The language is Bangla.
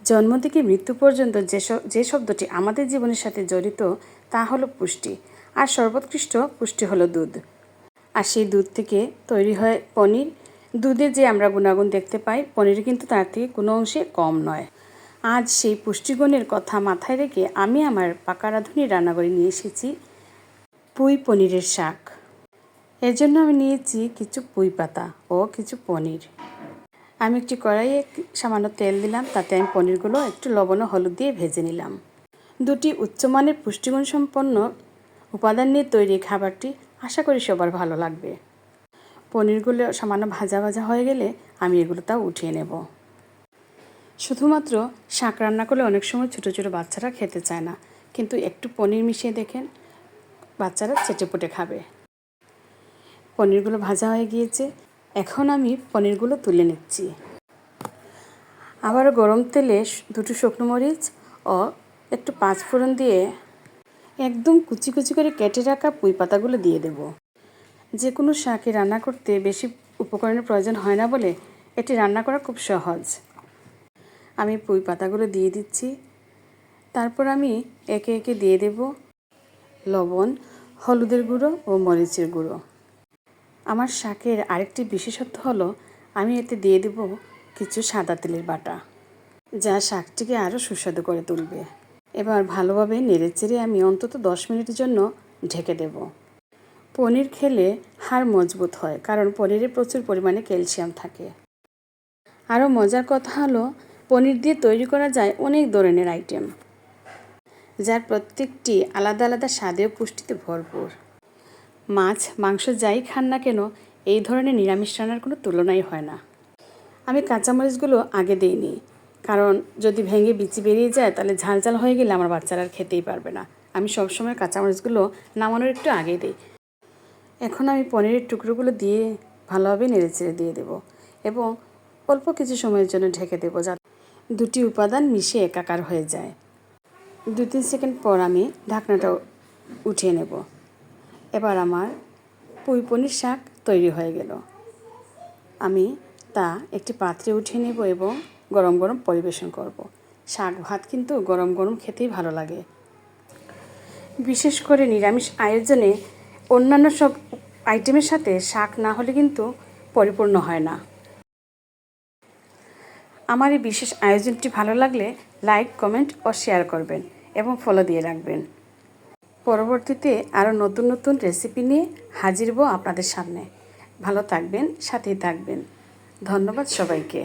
জন্ম থেকে মৃত্যু পর্যন্ত যে যে শব্দটি আমাদের জীবনের সাথে জড়িত, তা হলো পুষ্টি। আর সর্বোৎকৃষ্ট পুষ্টি হলো দুধ। আর সেই দুধ থেকে তৈরি হয় পনির। দুধে যে আমরা গুণাগুণ দেখতে পাই, পনির কিন্তু তার থেকে কোনো অংশে কম নয়। আজ সেই পুষ্টিগুণের কথা মাথায় রেখে আমি আমার পাকা রাঁধুনি রান্নাঘরে নিয়ে এসেছি পুঁই পনিরের শাক। এর জন্য আমি নিয়েছি কিছু পুঁই পাতা ও কিছু পনির। আমি একটি কড়াইয়ে সামান্য তেল দিলাম, তাতে আমি পনিরগুলো, একটু লবণ ও হলুদ দিয়ে ভেজে নিলাম। দুটি উচ্চমানের পুষ্টিগুণ সম্পন্ন উপাদান নিয়ে তৈরি খাবারটি আশা করি সবার ভালো লাগবে। পনিরগুলো সামান্য ভাজা ভাজা হয়ে গেলে আমি এগুলো তাও উঠিয়ে নেব। শুধুমাত্র শাক রান্না করলে অনেক সময় ছোটো ছোটো বাচ্চারা খেতে চায় না, কিন্তু একটু পনির মিশিয়ে দেখেন, বাচ্চারা চেটেপুটে খাবে। পনিরগুলো ভাজা হয়ে গিয়েছে এখন আমি পনিরগুলো তুলে নিচ্ছি। আবার গরম তেলে দুটো শুকনো মরিচ ও একটু পাঁচ ফোড়ন দিয়ে একদম কুচি কুচি করে কেটে রাখা পুঁই পাতাগুলো দিয়ে দেব। যে কোনো শাকে রান্না করতে বেশি উপকরণের প্রয়োজন হয় না বলে এটি রান্না করা খুব সহজ। আমি পুঁই পাতাগুলো দিয়ে দিচ্ছি। তারপর আমি একে একে দিয়ে দেব। লবণ, হলুদের গুঁড়ো ও মরিচের গুঁড়ো। আমার শাকের আরেকটি বিশেষত্ব হলো, আমি এতে দিয়ে দেব কিছু সাদা তেলের বাটা, যা শাকটিকে আরও সুস্বাদু করে তুলবে। এবার ভালোভাবে নেড়েচেড়ে আমি অন্তত দশ মিনিটের জন্য ঢেকে দেব। পনির খেলে হাড় মজবুত হয়, কারণ পনিরে প্রচুর পরিমাণে ক্যালসিয়াম থাকে। আরও মজার কথা হলো, পনির দিয়ে তৈরি করা যায় অনেক ধরনের আইটেম, যার প্রত্যেকটি আলাদা আলাদা স্বাদে পুষ্টিতে ভরপুর। মাছ, মাংস যাই খান না কেন, এই ধরনের নিরামিষ রান্নার কোনো তুলনাই হয় না। আমি কাঁচামরিচগুলো আগে দিইনি, কারণ যদি ভেঙে বিচি বেরিয়ে যায়, তাহলে ঝাল ঝাল হয়ে গেলে আমার বাচ্চারা আর খেতেই পারবে না। আমি সবসময় কাঁচামরিচগুলো নামানোর একটু আগে দিই। এখন আমি পনিরের টুকরোগুলো দিয়ে ভালোভাবে নেড়েচেড়ে দিয়ে দেবো এবং অল্প কিছু সময়ের জন্য ঢেকে দেবো যাতে দুটি উপাদান মিশে একাকার হয়ে যায়। দু তিন সেকেন্ড পর আমি ঢাকনাটা উঠিয়ে নেব। এবার আমার পুঁই পনির শাক তৈরি হয়ে গেল। আমি তা একটি পাত্রে উঠিয়ে নেব এবং গরম গরম পরিবেশন করব। শাক ভাত কিন্তু গরম গরম খেতেই ভালো লাগে। বিশেষ করে নিরামিষ আয়োজনে অন্যান্য সব আইটেমের সাথে শাক না হলে কিন্তু পরিপূর্ণ হয় না। আমার এই বিশেষ আয়োজনটি ভালো লাগলে লাইক, কমেন্ট ও শেয়ার করবেন এবং ফলো দিয়ে রাখবেন। পরবর্তীতে আরও নতুন নতুন রেসিপি নিয়ে হাজির হব আপনাদের সামনে। ভালো থাকবেন, সাথেই থাকবেন। ধন্যবাদ সবাইকে।